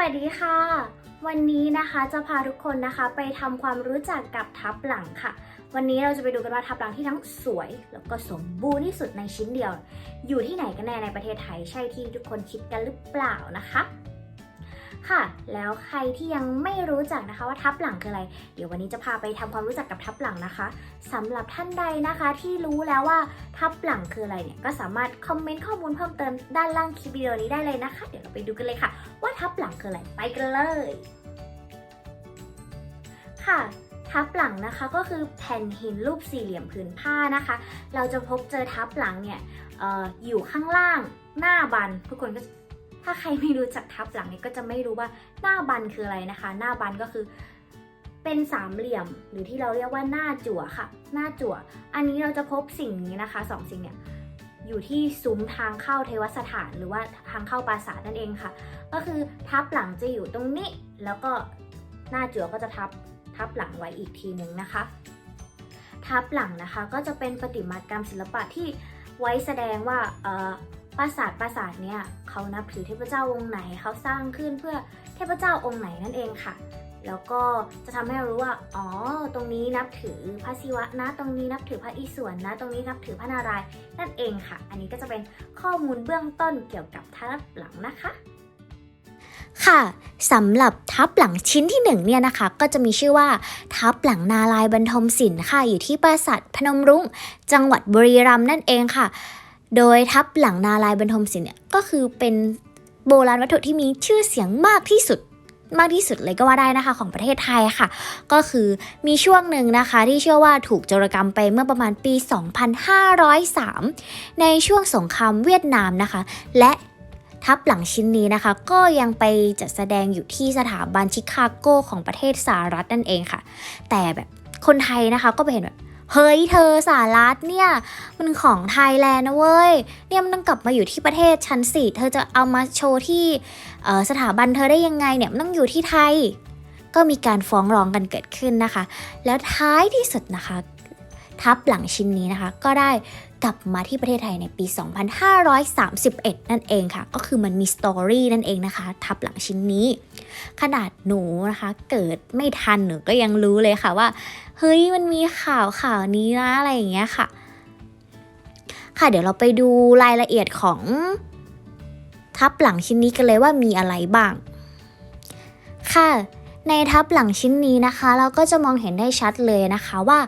วัสดีค่ะ วันนี้นะคะจะพาทุกคนนะคะไปทำความรู้จักกับทับหลังค่ะ วันนี้เราจะไปดูกันว่าทับหลังที่ทั้งสวย แล้วก็สมบูรณ์ที่สุดในชิ้นเดียว อยู่ที่ไหนกันแน่ในประเทศไทยใช่ที่ทุกคนคิดกันหรือเปล่านะคะ ค่ะ แล้วใครที่ยังไม่รู้จักนะคะว่าทับหลังคืออะไร เดี๋ยววันนี้จะพาไปทำความรู้จักกับทับหลังนะคะสำหรับท่านใดนะคะที่รู้แล้วว่าทับหลังคืออะไรเนี่ยก็สามารถคอมเมนต์ข้อมูลเพิ่มเติมด้านล่างคลิปวิดีโอนี้ได้เลยนะคะ เดี๋ยวเราไปดูกันเลยค่ะ ว่าทับหลังคืออะไรไปกันเลย ค่ะทับหลังนะคะก็คือแผ่นหินรูปสี่เหลี่ยมผืนผ้านะคะ เราจะพบเจอทับหลังเนี่ยอออยู่ข้างล่างหน้าบันทุกคนก็ ถ้าใครไม่รู้จักทับหลังเนี่ยก็จะไม่รู้ว่าหน้าบันคืออะไรนะคะ หน้าบันก็คือเป็นสามเหลี่ยมหรือที่เราเรียกว่าหน้าจั่วค่ะ หน้าจั่ว อันนี้เราจะพบสิ่งนี้นะคะสองสิ่งเนี่ยอยู่ที่ซุ้มทางเข้าเทวสถาน หรือว่าทางเข้าปราสาทนั่นเองค่ะ ก็คือทับหลังจะอยู่ตรงนี้ แล้วก็หน้าจั่วก็จะทับทับหลังไว้อีกทีหนึ่งนะคะ ทับหลังนะคะก็จะเป็นประติมากรรมศิลปะที่ไว้แสดงว่า ปราสาทปราสาทเนี่ยเขานับถือเทพเจ้าองค์ไหนเขาสร้างขึ้นเพื่อเทพเจ้าองค์ไหนนั่นเองค่ะ แล้วก็จะทำให้เรารู้ว่าอ๋อตรงนี้นับถือพระศิวะนะ ตรงนี้นับถือพระอิศวรนะ ตรงนี้นับถือพระนารายณ์นั่นเองค่ะ อันนี้ก็จะเป็นข้อมูลเบื้องต้นเกี่ยวกับทับหลังนะคะค่ะสำหรับทับหลังชิ้นที่หนึ่งเนี่ยนะคะก็จะมีชื่อว่าทับหลังนาลายบรรทมศิลป์ค่ะอยู่ที่ปราสาทพนมรุ้ง จังหวัดบุรีรัมย์นั่นเองค่ะ โดยทับหลังนาลายบรรทมศิลป์เนี่ยก็คือเป็นโบราณวัตถุที่มีชื่อเสียงมากที่สุดมากที่สุดเลยก็ว่าได้นะคะของประเทศไทยค่ะ ก็คือมีช่วงหนึ่งนะคะที่เชื่อว่าถูกโจรกรรมไปเมื่อประมาณปี 2503 ในช่วงสงครามเวียดนามนะคะ และทับหลังชิ้นนี้นะคะ ก็ยังไปจัดแสดงอยู่ที่สถาบันชิคาโกของประเทศสหรัฐนั่นเองค่ะ แต่แบบคนไทยนะคะก็ไปเห็นแบบ เฮ้ยเธอสารัตเนี่ย มันของไทยแลนด์นะเว้ย เนี่ยมันต้องกลับมาอยู่ที่ประเทศชันสิเธอจะเอามาโชว์ที่สถาบันเธอได้ยังไงเนี่ยมันต้องอยู่ที่ไทย ก็มีการฟ้องร้องกันเกิดขึ้นนะคะ แล้วท้ายที่สุดนะคะ ทับหลังชิ้นนี้นะคะ ก็ได้ กลับมาที่ประเทศไทยในปี 2531 นั่นเองค่ะ ก็คือมันมีสตอรี่นั่นเองนะคะ ทับหลังชิ้นนี้ ขนาดหนูนะคะ เกิดไม่ทันหนูก็ยังรู้เลยค่ะว่า เฮ้ยมันมีข่าวข่าวนี้นะอะไรอย่างเงี้ยค่ะ ค่ะเดี๋ยวเราไปดูรายละเอียดของทับหลังชิ้นนี้กันเลยว่ามีอะไรบ้าง ค่ะ ในทับหลังชิ้นนี้นะคะ เราก็จะมองเห็นได้ชัดเลยนะคะว่า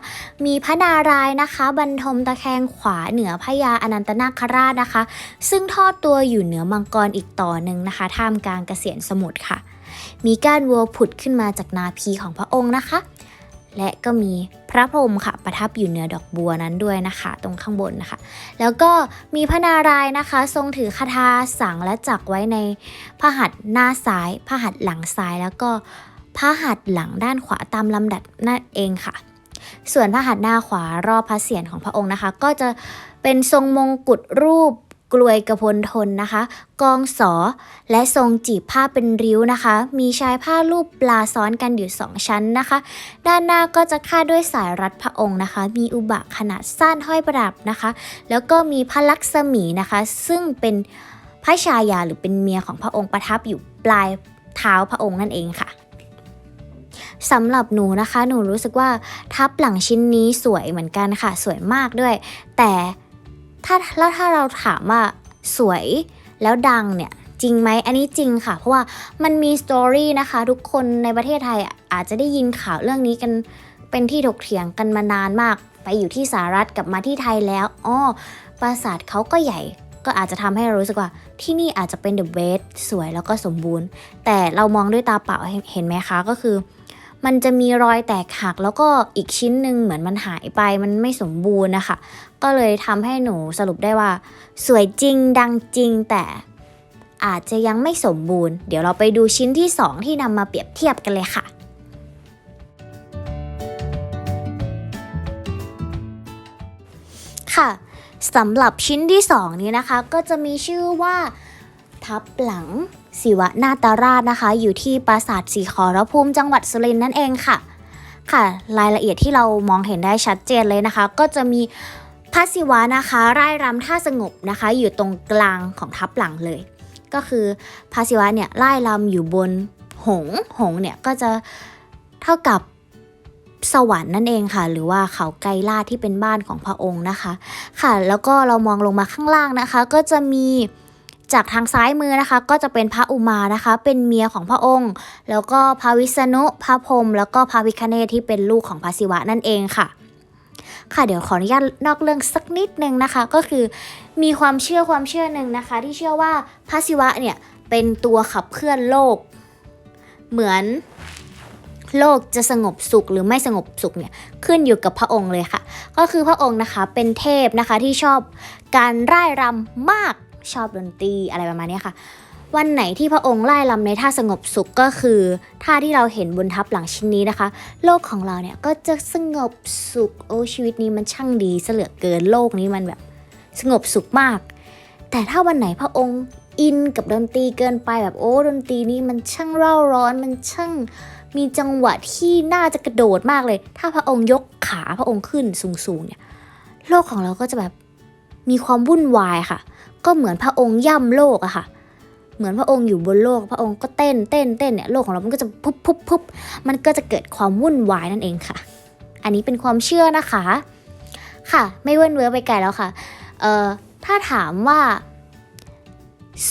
มีพระนารายณ์นะคะบรรทมตะแคงขวาเหนือพระยาอนันตนาคราชนะคะ ซึ่งทอดตัวอยู่เหนือมังกรอีกต่อหนึ่งนะคะ ท่ามกลางเกษียณสมุทรค่ะ มีก้านวัวผุดขึ้นมาจากนาพีของพระองค์นะคะ และก็มีพระพรหมค่ะประทับอยู่เหนือดอกบัวนั้นด้วยนะคะ ตรงข้างบนนะคะ แล้วก็มีพระนารายณ์นะคะ ทรงถือคาถาสังและจักไว้ในพระหัตถ์หน้าซ้ายพระหัตถ์หลังซ้ายแล้วก็ พระหัตถ์หลังด้านขวาตามลำดับนั่นเองค่ะ ส่วนพระหัตถ์หน้าขวารอบพระเศียรของพระองค์นะคะ ก็จะเป็นทรงมงกุฎรูปกลวยกระพลทนนะคะ กองสอและทรงจีบผ้าเป็นริ้วนะคะ มีชายผ้ารูปปลาซ้อนกันอยู่สองชั้นนะคะ ด้านหน้าก็จะคาดด้วยสายรัดพระองค์นะคะ มีอุบะขนาดสั้นห้อยประดับนะคะ แล้วก็มีพระลักษมีนะคะ ซึ่งเป็นพระชายาหรือเป็นเมียของพระองค์ประทับอยู่ปลายเท้าพระองค์นั่นเองค่ะ สำหรับหนูนะคะ หนูรู้สึกว่าทับหลังชิ้นนี้สวยเหมือนกันค่ะ สวยมากด้วย แต่ถ้าแล้วถ้าเราถามว่าสวยแล้วดังเนี่ยจริงไหมอันนี้จริงค่ะ เพราะว่ามันมีสตอรี่นะคะ ทุกคนในประเทศไทยอาจจะได้ยินข่าวเรื่องนี้กันเป็นที่ถกเถียงกันมานานมาก ไปอยู่ที่สหรัฐกลับมาที่ไทยแล้วอ้อปราสาทเขาก็ใหญ่ก็อาจจะทำให้เรารู้สึกว่าที่นี่อาจจะเป็นเดอะเบสสวยแล้วก็สมบูรณ์ แต่เรามองด้วยตาเปล่าเห็นไหมคะก็คือ มันจะมีรอยแตกหัก แล้วก็อีกชิ้นหนึ่งเหมือนมันหายไปมันไม่สมบูรณ์นะคะ ก็เลยทำให้หนูสรุปได้ว่า สวยจริงดังจริงแต่อาจจะยังไม่สมบูรณ์ เดี๋ยวเราไปดูชิ้นที่ 2 ที่นำมาเปรียบเทียบกันเลยค่ะ ค่ะสำหรับชิ้นที่ 2 นี้นะคะ ก็จะมีชื่อว่า ทับหลัง ศิวนาตาราชนะคะ อยู่ที่ปราสาทสีขอรภูมิจังหวัดสุรินทร์นั่นเองค่ะ ค่ะรายละเอียดที่เรามองเห็นได้ชัดเจนเลยนะคะ ก็จะมีพระศิวะนะคะร่ายรำท่าสงบนะคะ อยู่ตรงกลางของทับหลังเลย ก็คือพระศิวะเนี่ยไล่ลำอยู่บนหงหงเนี่ยก็จะเท่ากับสวรรค์นั่นเองค่ะ หรือว่าเขาไกรลาดที่เป็นบ้านของพระองค์นะคะ ค่ะ แล้วก็เรามองลงมาข้างล่างนะคะ ก็จะมี จากทางซ้ายมือนะคะก็จะเป็นพระอุมานะคะ เป็นเมียของพระองค์ แล้วก็พระวิษณุพระพรหมแล้วก็พระวิคเนศที่เป็นลูกของพระศิวะนั่นเองค่ะ ค่ะเดี๋ยวขออนุญาตนอกเรื่องสักนิดนึงนะคะ ก็คือมีความเชื่อความเชื่อหนึ่งนะคะ ที่เชื่อว่าพระศิวะเนี่ยเป็นตัวขับเคลื่อนโลก เหมือนโลกจะสงบสุขหรือไม่สงบสุขเนี่ยขึ้นอยู่กับพระองค์เลยค่ะ ก็คือพระองค์นะคะเป็นเทพนะคะที่ชอบการร่ายรำมาก ชอบดนตรีอะไรประมาณนี้ค่ะ วันไหนที่พระองค์ไล่ลำในท่าสงบสุขก็คือท่าที่เราเห็นบนทับหลังชิ้นนี้นะคะ โลกของเราเนี่ยก็จะสงบสุขโอ้ชีวิตนี้มันช่างดีเสลือเกินโลกนี้มันแบบสงบสุขมาก แต่ถ้าวันไหนพระองค์อินกับดนตรีเกินไปแบบโอ้ดนตรีนี้มันช่างเร่าร้อนมันช่างมีจังหวะที่น่าจะกระโดดมากเลย ถ้าพระองค์ยกขาพระองค์ขึ้นสูงๆเนี่ย โลกของเราก็จะแบบ มีความวุ่นวายค่ะ ก็เหมือนพระองค์ย่ำโลกอะค่ะ เหมือนพระองค์อยู่บนโลก พระองค์ก็เต้นเต้นเต้นเนี่ยโลกของเรามันก็จะพุบพุบพุบมันก็จะเกิดความวุ่นวายนั่นเองค่ะ อันนี้เป็นความเชื่อนะคะ ค่ะไม่เว้นเว้อไปไกลแล้วค่ะเอ่อถ้าถามว่า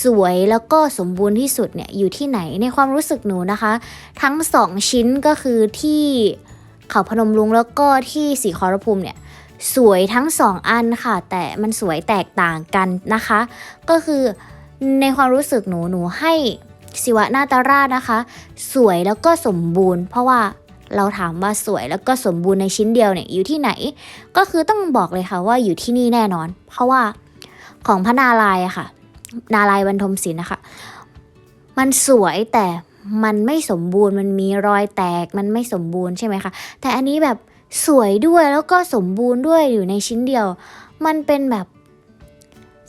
สวยแล้วก็สมบูรณ์ที่สุดเนี่ยอยู่ที่ไหนในความรู้สึกหนูนะคะ ทั้งสองชิ้นก็คือที่เขาพนมรุงแล้วก็ที่สีขอรภูมิเนี่ย สวยทั้งสองอันค่ะ แต่มันสวยแตกต่างกันนะคะ ก็คือในความรู้สึกหนูหนูให้ศิวะนาตราชนะคะ สวยแล้วก็สมบูรณ์ เพราะว่าเราถามว่าสวยแล้วก็สมบูรณ์ในชิ้นเดียวเนี่ยอยู่ที่ไหน ก็คือต้องบอกเลยค่ะว่าอยู่ที่นี่แน่นอน เพราะว่าของพระนารายอะค่ะ นารายบรรทมศิลป์นะคะ มันสวยแต่มันไม่สมบูรณ์มันมีรอยแตกมันไม่สมบูรณ์ใช่ไหมคะแต่อันนี้แบบ สวยด้วยแล้วก็สมบูรณ์ด้วยอยู่ในชิ้นเดียว มันเป็นแบบ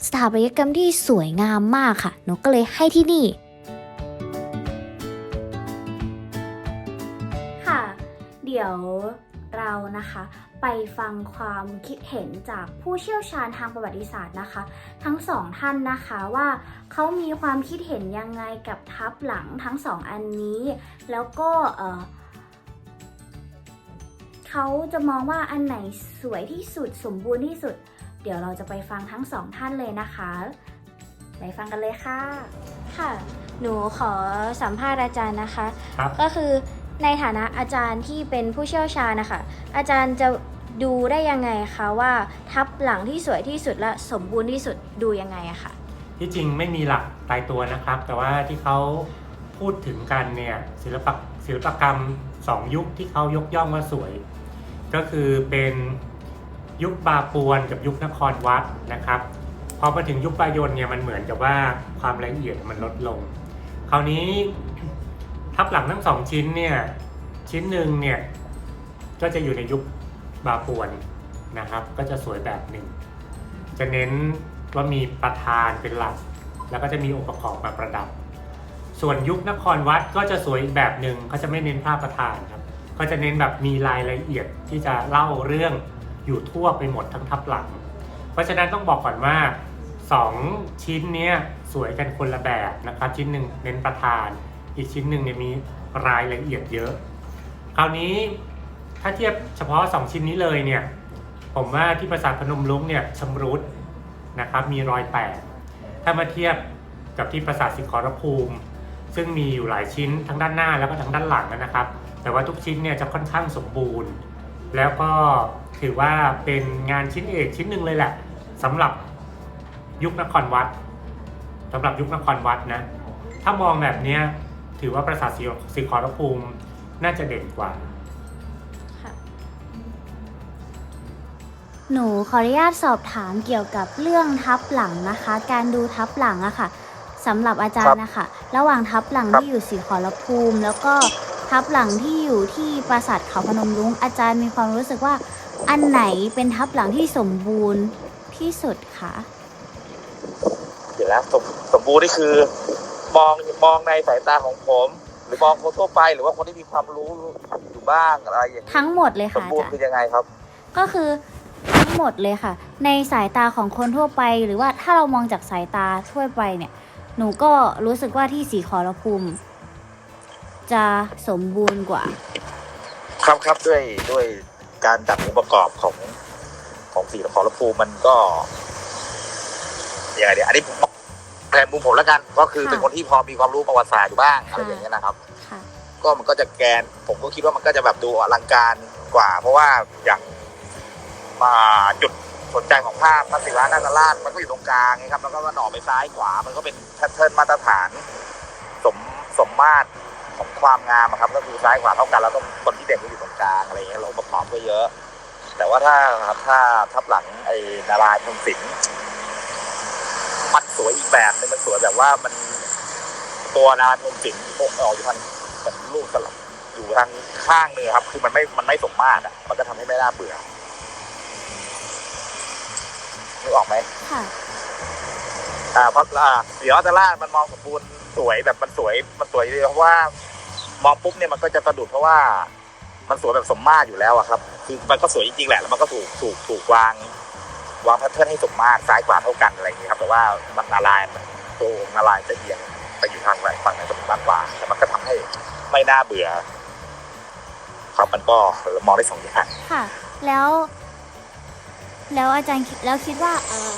สถาปัตยกรรมที่สวยงามมากค่ะหนูก็เลยให้ที่นี่ ค่ะ เดี๋ยวเรานะคะไปฟังความคิดเห็นจากผู้เชี่ยวชาญทางประวัติศาสตร์นะคะ ทั้งสองท่านนะคะว่าเขามีความคิดเห็นยังไงกับทับหลังทั้งสองอันนี้ แล้วก็เออ เขาจะมองว่าอันไหนสวยที่สุดสมบูรณ์ที่สุด เดี๋ยวเราจะไปฟังทั้งสองท่านเลยนะคะ ไปฟังกันเลยค่ะ ค่ะ หนูขอสัมภาษณ์อาจารย์นะคะ ครับ ก็คือในฐานะอาจารย์ที่เป็นผู้เชี่ยวชาญนะคะ อาจารย์จะดูได้ยังไงคะว่าทับหลังที่สวยที่สุดและสมบูรณ์ที่สุดดูยังไงอะคะที่จริงไม่มีหลักตายตัวนะครับ แต่ว่าที่เขาพูดถึงกันเนี่ยศิลปะศิลปกรรมสองยุคที่เขายกย่องว่าสวย ก็คือเป็นยุคบาปวนกับยุคนครวัดนะครับพอมาถึงยุคบายนเนี่ยมันเหมือนกับว่าความละเอียดมันลดลง คราวนี้ทับหลังทั้งสองชิ้นเนี่ยชิ้นหนึ่งเนี่ยก็จะอยู่ในยุคบาปวนนะครับ ก็จะสวยแบบหนึ่ง จะเน้นว่ามีประธานเป็นหลัก แล้วก็จะมีองค์ประกอบมาประดับ ส่วนยุคนครวัดก็จะสวยอีกแบบหนึ่งเขาจะไม่เน้นภาพประธานครับ ก็จะเน้นแบบมีรายละเอียดที่จะเล่าเรื่องอยู่ทั่วไปหมดทั้งทับหลัง เพราะฉะนั้นต้องบอกก่อนว่าสองชิ้นนี้สวยกันคนละแบบนะครับ ชิ้นหนึ่งเน้นประธาน อีกชิ้นหนึ่งเนี่ยมีรายละเอียดเยอะ คราวนี้ถ้าเทียบเฉพาะสองชิ้นนี้เลยเนี่ยผมว่าที่ปราสาทพนมรุ้งเนี่ยชำรุดนะครับมีรอยแตกถ้ามาเทียบกับที่ปราสาทสิงห์ขรภูมิ ซึ่งมีอยู่หลายชิ้นทั้งด้านหน้าแล้วก็ทั้งด้านหลังนะครับ แต่ว่าทุกชิ้นเนี่ยจะค่อนข้างสมบูรณ์ แล้วก็ถือว่าเป็นงานชิ้นเอกชิ้นหนึ่งเลยแหละสำหรับยุคนครวัดสำหรับยุคนครวัดนะ ถ้ามองแบบเนี้ยถือว่าปราสาทสิงห์ขอรภูมิน่าจะเด่นกว่าค่ะหนูขออนุญาตสอบถามเกี่ยวกับเรื่องทับหลังนะคะ การดูทับหลังอะค่ะสำหรับอาจารย์นะคะ ระหว่างทับหลังครับที่อยู่สีขอรภูมิ แล้วก็ ทับหลังที่อยู่ที่ปราสาทเขาพนมรุ้งอาจารย์มีความรู้สึกว่าอันไหนเป็นทับหลังที่สมบูรณ์ที่สุดคะเดี๋ยวนะสมสมบูรณ์นี่คือ มองมองในสายตาของผม หรือมองคนทั่วไปหรือว่าคนที่มีความรู้อยู่บ้างอะไรอย่างนี้ทั้งหมดเลยสค่ะมอาบูรจารย์ณ์คือยังไงครับ ก็คือทั้งหมดเลยค่ะ ในสายตาของคนทั่วไป หรือว่าถ้าเรามองจากสายตาทั่วไปเนี่ย หนูก็รู้สึกว่าที่สีขอรภูมิ จะสมบูรณ์กว่า ครับครับด้วยด้วยการจัดองค์ประกอบของของสีขอรภูมิมันก็ยังไงเดี๋ยวอันนี้ผมแทนมุมผมแล้วกัน ก็คือค่ะ เป็นคนที่พอมีความรู้ประวัติศาสตร์อยู่บ้างอะไรอย่างเงี้ยนะครับ ค่ะ ก็มันก็จะแกน ผมก็คิดว่ามันก็จะแบบดูอลังการกว่า เพราะว่าอย่างมาจุดสนใจของภาพพระศิวะนาคราชมันก็อยู่ตรงกลางไงครับ แล้วก็มันออกไปซ้ายขวา มันก็เป็นแพทเทิร์นมาตรฐาน สมสมมาตร ของความงามอะครับ ก็คือซ้ายขวาเท่ากันแล้วก็คนที่เด่นก็อยู่ตรงกลางอะไรอย่างเงี้ยเราประกอบก็เยอะ แต่ว่าถ้าถ้าทับหลังไอ้นารายณ์พรหมศิลป์มันสวยอีกแบบนึงมันสวยแบบว่ามันตัวนารายณ์พรหมศิลป์พวกออกอยู่ทางเหมือนลูกสลับอยู่ทางข้างเนื้อครับ คือมันไม่มันไม่สมมาตรอะมันก็ทำให้ไม่น่าเบื่อนึกออกไหมค่ะอ่าเพราะอ่าเดี๋ยวจะล่ามันมองสมบูรณ์ สวยแบบมันสวยมันสวยเลยเพราะว่ามองปุ๊บเนี่ยมันก็จะสะดุดเพราะว่ามันสวยแบบสมมาตรอยู่แล้วอะครับ คือมันก็สวยจริงๆแหละแล้วมันก็ถูกถูกถูกวาง วางแพทเทิร์นให้สมมาตรซ้ายขวาเท่ากันอะไรอย่างนี้ยครับแต่ว่ามันนาลายณ์มันตัวองค์นาลายณ์จะเอียงไปอยู่ทางไหนฝั่งไหนสมมากกว่าแต่มันก็ทำให้ไม่น่าเบื่อครับมันก็มองได้สองอย่างค่ะ แล้ว แล้วอาจารย์คิดแล้วคิดว่าเอ่อ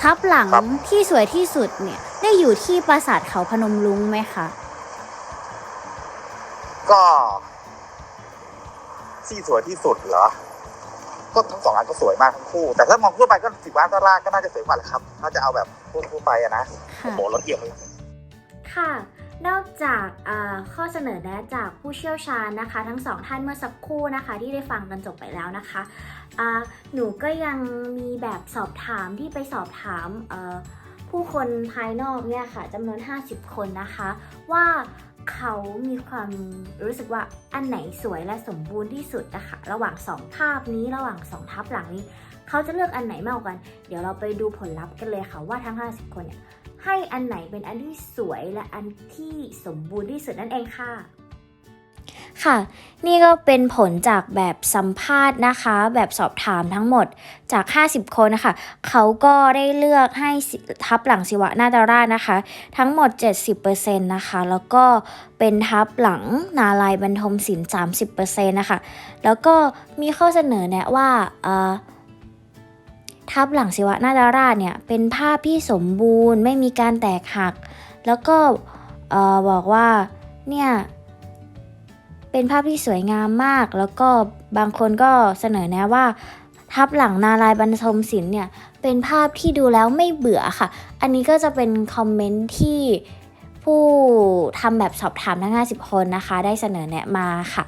ทับหลังที่สวยที่สุดเนี่ย ได้อยู่ที่ปราสาทเขาพนมรุ้งไหมคะ ก็ที่สวยที่สุดเหรอ ก็ทั้งสองอันก็สวยมากทั้งคู่ แต่ถ้ามองทั่วไปก็สิบล้านตารางก็น่าจะสวยกว่าแหละครับ ถ้าจะเอาแบบทั่วๆไปอะนะค่ะโอ้โหรถเอียงเลยค่ะ นอกจากอ่าข้อเสนอแนะจากผู้เชี่ยวชาญนะคะ ทั้งสองท่านเมื่อสักครู่นะคะ ที่ได้ฟังกันจบไปแล้วนะคะอ่าหนูก็ยังมีแบบสอบถามที่ไปสอบถามเอ่อ ผู้คนภายนอกเนี่ยค่ะจำนวน 50 คนนะคะ ว่าเขามีความรู้สึกว่าอันไหนสวยและสมบูรณ์ที่สุดนะคะระหว่างสองภาพนี้ระหว่างสองทับหลังนี้ เขาจะเลือกอันไหนมากกว่ากัน เดี๋ยวเราไปดูผลลัพธ์กันเลยค่ะว่าทั้ง 50 คนเนี่ยให้อันไหนเป็นอันที่สวยและอันที่สมบูรณ์ที่สุดนั่นเองค่ะ ค่ะ นี่ก็เป็นผลจากแบบสัมภาษณ์นะคะ แบบสอบถามทั้งหมดจาก 50 คนนะคะ เขาก็ได้เลือกให้ทับหลังศิวะนาตราชนะคะ ทั้งหมด 70%นะคะ แล้วก็เป็นทับหลังนาลายบรรทมศิลป์30%นะคะ แล้วก็มีข้อเสนอแนะว่าทับหลังศิวะนาตราชเนี่ยเป็นภาพที่สมบูรณ์ไม่มีการแตกหัก แล้วก็บอกว่าเนี่ย เป็นภาพที่สวยงามมาก แล้วก็บางคนก็เสนอแนะว่าทับหลังนาลายบรรทมศิลป์เนี่ยเป็นภาพที่ดูแล้วไม่เบื่อค่ะ อันนี้ก็จะเป็นคอมเมนต์ที่ผู้ทำแบบสอบถามทั้ง 50 คนนะคะ ได้เสนอแนะมาค่ะ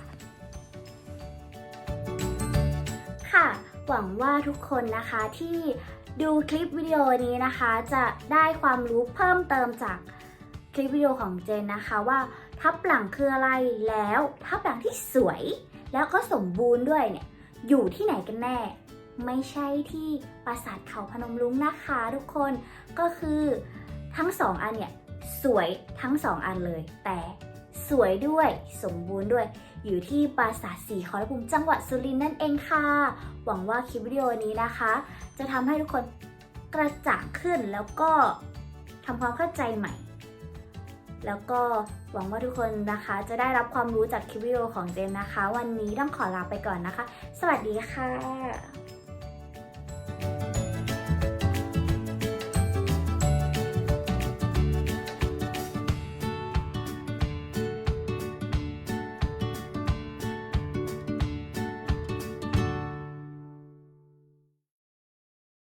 ค่ะ หวังว่าทุกคนนะคะที่ดูคลิปวิดีโอนี้นะคะ จะได้ความรู้เพิ่มเติมจากคลิปวิดีโอของเจนนะคะว่า ทับหลังคืออะไรแล้ว ทับหลังที่สวย แล้วก็สมบูรณ์ด้วยเนี่ยอยู่ที่ไหนกันแน่ ไม่ใช่ที่ปราสาทเขาพนมรุ้งนะคะทุกคนก็คือทั้งสองอันเนี่ยสวยทั้งสองอันเลย แต่สวยด้วยสมบูรณ์ด้วย อยู่ที่ปราสาทสีขอรภูมิจังหวัดสุรินทร์นั่นเองค่ะ หวังว่าคลิปวิดีโอนี้นะคะ จะทำให้ทุกคนกระจ่างขึ้นแล้วก็ทำความเข้าใจใหม่ แล้วก็หวังว่าทุกคนนะคะ จะได้รับความรู้จากคลิปวิดีโอของเจนนะคะ วันนี้ต้องขอลาไปก่อนนะคะ สวัสดีค่ะ